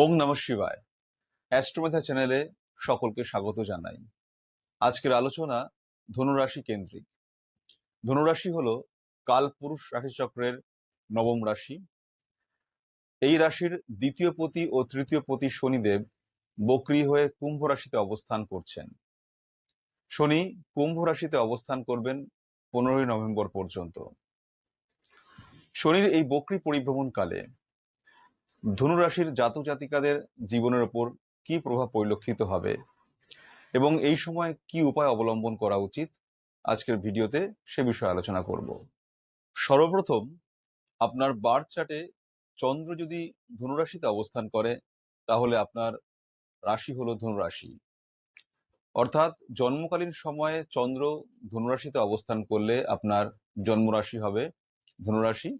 ওং নম শিবায়। অ্যাস্ট্রোমেথা চ্যানেলে সকলকে স্বাগত জানাই। আজকের আলোচনা ধনুরাশি কেন্দ্রিক। ধনুরাশি হলো কালপুরুষ রাশিচক্রের নবম রাশি। এই রাশির দ্বিতীয় পতি ও তৃতীয় পতি শনিদেব বক্রি হয়ে কুম্ভ রাশিতে অবস্থান করছেন। শনি কুম্ভ রাশিতে অবস্থান করবেন পনেরোই নভেম্বর পর্যন্ত। শনির এই বক্রি পরিভ্রমণকালে ধনুরাশির জাতক জাতিকাদের জীবনের ওপর কি প্রভাব পরিলক্ষিত হবে? এবং এই সময় কি উপায় অবলম্বন করা উচিত? আজকের ভিডিওতে সে বিষয়ে আলোচনা করব। সর্বপ্রথম, আপনার বার্থ চার্টে চন্দ্র যদি ধনুরাশিতে অবস্থান করে, তাহলে আপনার রাশি হলো ধনুরাশি। অর্থাৎ জন্মকালীন সময়ে চন্দ্র ধনুরাশিতে অবস্থান করলে আপনার জন্মরাশি হবে ধনুরাশি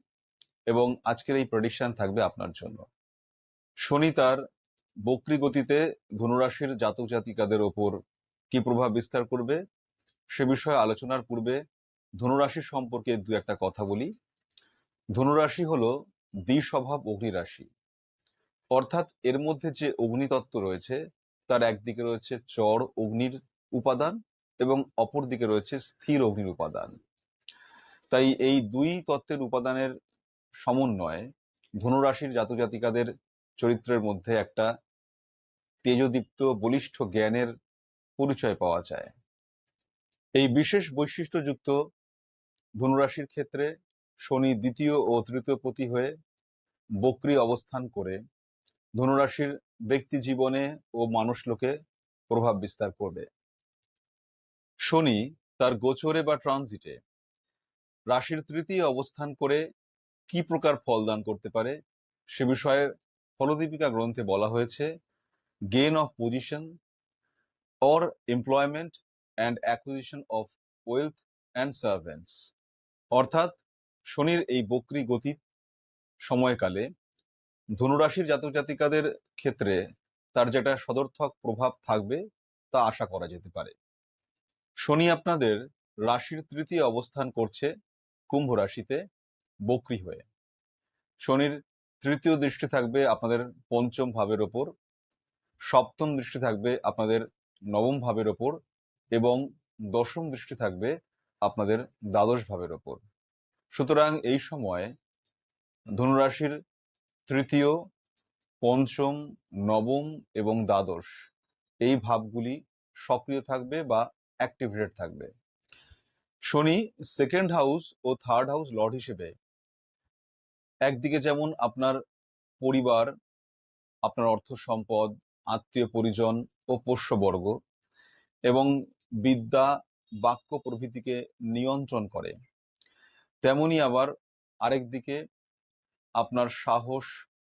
এবং আজকের এই প্রেডিকশন থাকবে আপনার জন্য। শনি তার বক্রি গতিতে ধনুরাশির জাতক জাতিকাদের ওপর কি প্রভাব বিস্তার করবে? সে বিষয়ে আলোচনার পূর্বে ধনুরাশি সম্পর্কে দু একটা কথা বলি। ধনুরাশি হল দ্বিস্বভাব অগ্নিরাশি। অর্থাৎ এর মধ্যে যে অগ্নিতত্ত্ব রয়েছে, তার একদিকে রয়েছে চর অগ্নির উপাদান এবং অপর দিকে রয়েছে স্থির অগ্নির উপাদান। তাই এই দুই তত্ত্বের উপাদানের সমন্বয়ে ধনুরাশির জাতক জাতিকাদের চরিত্রের মধ্যে একটা তেজদীপ্ত, বলিষ্ঠ জ্ঞানের পরিচয় পাওয়া যায়। এই বিশেষ বৈশিষ্ট্যযুক্ত ধনুরাশির ক্ষেত্রে শনি দ্বিতীয় ও তৃতীয় পতি হয়ে বক্রি অবস্থান করে ধনুরাশির ব্যক্তি জীবনে ও মানুষ লোকে প্রভাব বিস্তার করবে। শনি তার গোচরে বা ট্রানজিটে রাশির তৃতীয় অবস্থান করে কি প্রকার ফল দান করতে পারে সে বিষয়ে ফলদীপিকা গ্রন্থে বলা হয়েছে gain of position or employment and acquisition of wealth and servants অর্থাৎ, শনির এই বক্রি গতি সময়কালে ধনুরাশির জাতক জাতিকাদের ক্ষেত্রে তার যেটা সদর্থক প্রভাব থাকবে তা আশা করা যেতে পারে। শনি আপনাদের রাশির তৃতীয় অবস্থান করছে, কুম্ভ রাশিতে বক্রি হয়ে। শনির তৃতীয় দৃষ্টি থাকবে আপনাদের পঞ্চম ভাবের ওপর, সপ্তম দৃষ্টি থাকবে আপনাদের নবম ভাবের ওপর এবং দশম দৃষ্টি থাকবে আপনাদের দ্বাদশ ভাবের ওপর। সুতরাং এই সময় ধনুরাশির তৃতীয়, পঞ্চম, নবম এবং দ্বাদশ এই ভাবগুলি সক্রিয় থাকবে বা অ্যাক্টিভেটেড থাকবে। শনি সেকেন্ড হাউস ও থার্ড হাউস লর্ড হিসেবে একদিকে যেমন আপনার পরিবার, আপনার অর্থ সম্পদ, আত্মীয় পরিজন ও পোষ্যবর্গ এবং বিদ্যা, বাক্য প্রভৃতিকে নিয়ন্ত্রণ করে, তেমনি আবার আরেক দিকে আপনার সাহস,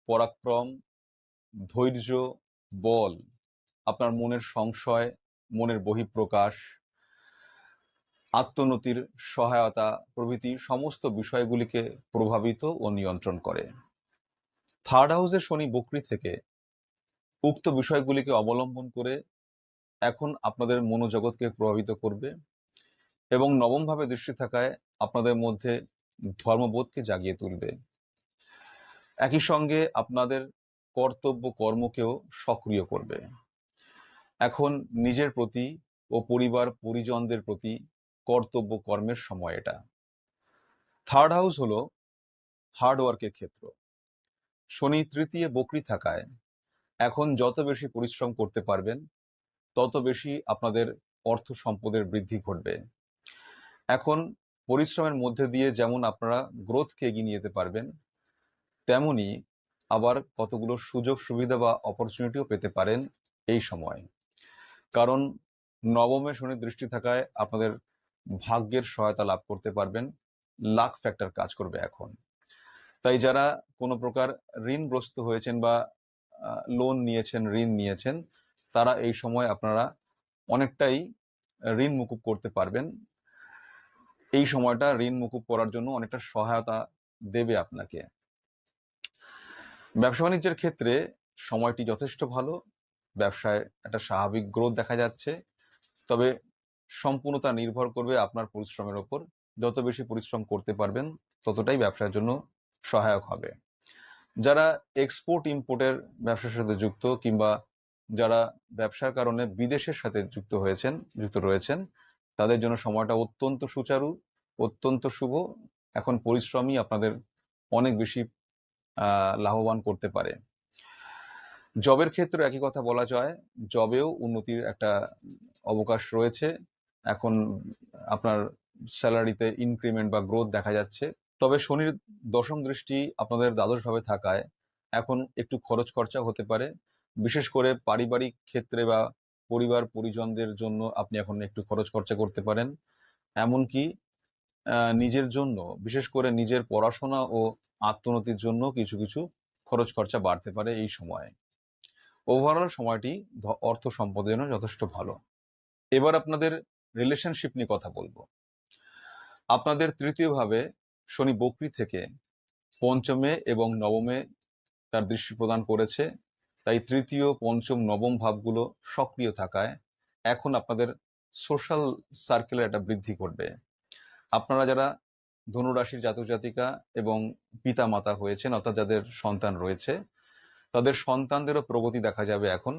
পরাক্রম, ধৈর্য, বল, আপনার মনের সংশয়, মনের বহিঃপ্রকাশ আত্মনতির সহায়তা প্রভৃতি সমস্ত বিষয়গুলিকে প্রভাবিত ও নিয়ন্ত্রণ করে। থার্ড হাউসে শনি বকরি থেকে উক্ত বিষয়গুলিকে অবলম্বন করে এখন আপনাদের মনোজগৎকে প্রভাবিত করবে এবং নবমভাবে দৃষ্টি থাকায় আপনাদের মধ্যে ধর্মবোধকে জাগিয়ে তুলবে। একই সঙ্গে আপনাদের কর্তব্য কর্মকেও সক্রিয় করবে। এখন নিজের প্রতি ও পরিবার পরিজনদের প্রতি কর্তব্য কর্মের সময় এটা। থার্ড হাউস হলো হার্ডওয়ার্কের ক্ষেত্র। শনি তৃতীয় বকরি থাকায় এখন যত বেশি পরিশ্রম করতে পারবেন, তত বেশি আপনাদের অর্থ সম্পদের বৃদ্ধি ঘটবে। এখন পরিশ্রমের মধ্যে দিয়ে যেমন আপনারা গ্রোথকে এগিয়ে নিয়ে যেতে পারবেন, তেমনি আবার কতগুলো সুযোগ সুবিধা বা অপরচুনিটিও পেতে পারেন এই সময়। কারণ নবমে শনি দৃষ্টি থাকায় আপনাদের ভাগ্যের সহায়তা লাভ করতে পারবেন। লাক ফ্যাক্টর কাজ করবে এখন। তাই যারা কোনো প্রকার ঋণগ্রস্ত হয়েছেন বা লোন নিয়েছেন, ঋণ নিয়েছেন, তারা এই সময় আপনারা অনেকটাই ঋণ মুকুব করতে পারবেন। এই সময়টা ঋণ মুকুব করার জন্য অনেকটা সহায়তা দেবে আপনাকে। ব্যবসা বাণিজ্যের ক্ষেত্রে সময়টি যথেষ্ট ভালো। ব্যবসায় একটা স্বাভাবিক গ্রোথ দেখা যাচ্ছে। তবে সম্পূর্ণতা নির্ভর করবে আপনার পরিশ্রমের ওপর। যত বেশি পরিশ্রম করতে পারবেন, ততটাই ব্যবসার জন্য সহায়ক হবে। যারা এক্সপোর্ট ইম্পোর্টের ব্যবসার সাথে যুক্ত কিংবা যারা ব্যবসার কারণে বিদেশের সাথে যুক্ত হয়েছেন, যুক্ত রয়েছেন, তাদের জন্য সময়টা অত্যন্ত সুচারু, অত্যন্ত শুভ। এখন পরিশ্রমই আপনাদের অনেক বেশি লাভবান করতে পারে। জবের ক্ষেত্রে একই কথা বলা যায়। জবেও উন্নতির একটা অবকাশ রয়েছে। এখন আপনার স্যালারিতে ইনক্রিমেন্ট বা গ্রোথ দেখা যাচ্ছে। তবে শনির দশম দৃষ্টি আপনাদের দ্বাদশভাবে থাকায় এখন একটু খরচ খরচা হতে পারে। বিশেষ করে পারিবারিক ক্ষেত্রে বা পরিবার পরিজনদের জন্য আপনি এখন একটু খরচ খরচা করতে পারেন। এমনকি নিজের জন্য, বিশেষ করে নিজের পড়াশোনা ও আত্মোন্নতির জন্য কিছু কিছু খরচ খরচা বাড়তে পারে এই সময়ে। ওভারঅল সময়টি অর্থ সম্পদের জন্য যথেষ্ট ভালো। এবার আপনাদের রিলেশনশিপ নিয়ে কথা বলব। আপনাদের তৃতীয় ভাবে শনি বকরি থেকে পঞ্চমে এবং নবমে তার দৃষ্টি প্রদান করেছে। তাই তৃতীয়, পঞ্চম, নবম ভাবগুলো সক্রিয় থাকায় এখন আপনাদের সোশ্যাল সার্কেলের একটা বৃদ্ধি ঘটবে আপনারা যারা ধনুরাশির জাতক জাতিকা এবং পিতা মাতা হয়েছেন, অর্থাৎ যাদের সন্তান রয়েছে, তাদের সন্তানদেরও প্রগতি দেখা যাবে এখন।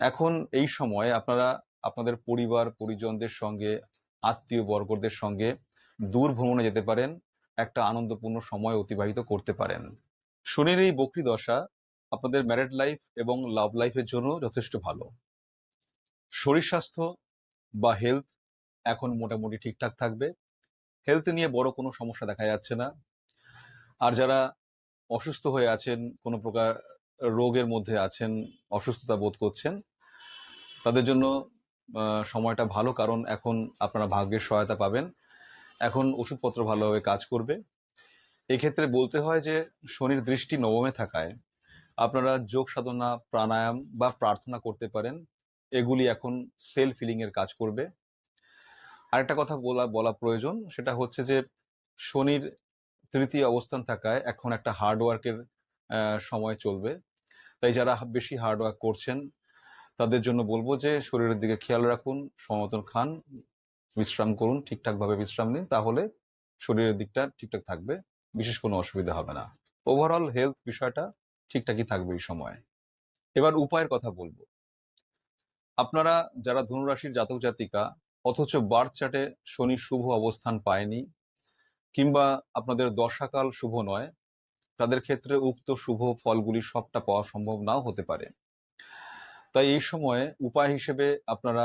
এখন এই সময় আপনারা আপনাদের পরিবার, পরিজনদের সঙ্গে আত্মীয় বর্গদের সঙ্গে দূর ভ্রমণে যেতে পারেন, একটা আনন্দপূর্ণ সময় অতিবাহিত করতে পারেন। শনির এই বকরি দশা আপনাদের ম্যারেড লাইফ এবং লাভ লাইফের জন্য যথেষ্ট ভালো। শরীর স্বাস্থ্য বা হেলথ এখন মোটামুটি ঠিকঠাক থাকবে। হেলথ নিয়ে বড় কোনো সমস্যা দেখা যাচ্ছে না। আর যারা অসুস্থ হয়ে আছেন, কোনো প্রকার রোগের মধ্যে আছেন, অসুস্থতা বোধ করছেন, তাদের জন্য সময়টা ভালো, কারণ এখন আপনারা ভাগ্যের সহায়তা পাবেন। এখন ওষুধপত্র ভালোভাবে কাজ করবে। এক্ষেত্রে বলতে হয় যে, শনির দৃষ্টি নবমে থাকায় আপনারা যোগ সাধনা, প্রাণায়াম বা প্রার্থনা করতে পারেন। এগুলি এখন সেল ফিলিং এর কাজ করবে। আরেকটা কথা বলা বলা প্রয়োজন, সেটা হচ্ছে যে, শনির তৃতীয় অবস্থান থাকায় এখন একটা হার্ডওয়ার্কের সময় চলবে। তাই যারা বেশি হার্ডওয়ার্ক করছেন তাদের জন্য বলব যে, শরীরের দিকে খেয়াল রাখুন সমতন খান, বিশ্রাম করুন, ঠিকঠাকভাবে বিশ্রাম নিন, তাহলে শরীরের দিকটা ঠিকঠাক থাকবে, বিশেষ কোনো অসুবিধা হবে না। ওভারঅল হেলথ বিষয়টা ঠিকঠাকই থাকবে এই সময়। এবার উপায়ের কথা বলব। আপনারা যারা ধনুরাশির জাতক জাতিকা, অথচ বার্থ চার্টে শনি শুভ অবস্থান পায়নি, কিংবা আপনাদের দশাকাল শুভ নয়, তাদের ক্ষেত্রে উক্ত শুভ ফলগুলি সবটা পাওয়া সম্ভব নাও হতে পারে। তাই এই সময়ে উপায় হিসেবে আপনারা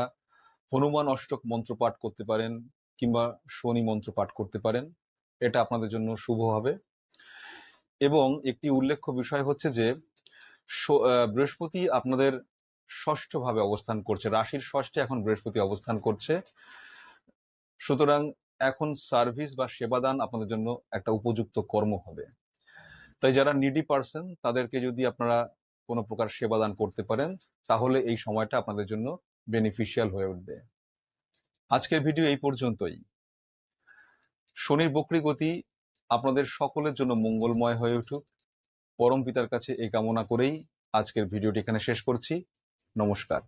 হনুমান অষ্টক মন্ত্র পাঠ করতে পারেন কিংবা শনি মন্ত্র পাঠ করতে পারেন। এটা আপনাদের জন্য শুভ হবে। এবং একটি উল্লেখ্য বিষয় হচ্ছে যে বৃহস্পতি আপনাদের ষষ্ঠ ভাবে অবস্থান করছে। রাশির ষষ্ঠে এখন বৃহস্পতি অবস্থান করছে। সুতরাং এখন সার্ভিস বা সেবাদান আপনাদের জন্য একটা উপযুক্ত কর্ম হবে। তাই যারা নিডি পার্সন তাদেরকে যদি আপনারা কোনো প্রকার সেবাদান করতে পারেন, তাহলে এই সময়টা আপনাদের জন্য বেনিফিশিয়াল হয়ে উঠবে। আজকের ভিডিও এই পর্যন্তই। শনির বক্রি গতি আপনাদের সকলের জন্য মঙ্গলময় হয়ে উঠুক। পরম পিতার কাছে এই কামনা করেই আজকের ভিডিওটি এখানে শেষ করছি। নমস্কার।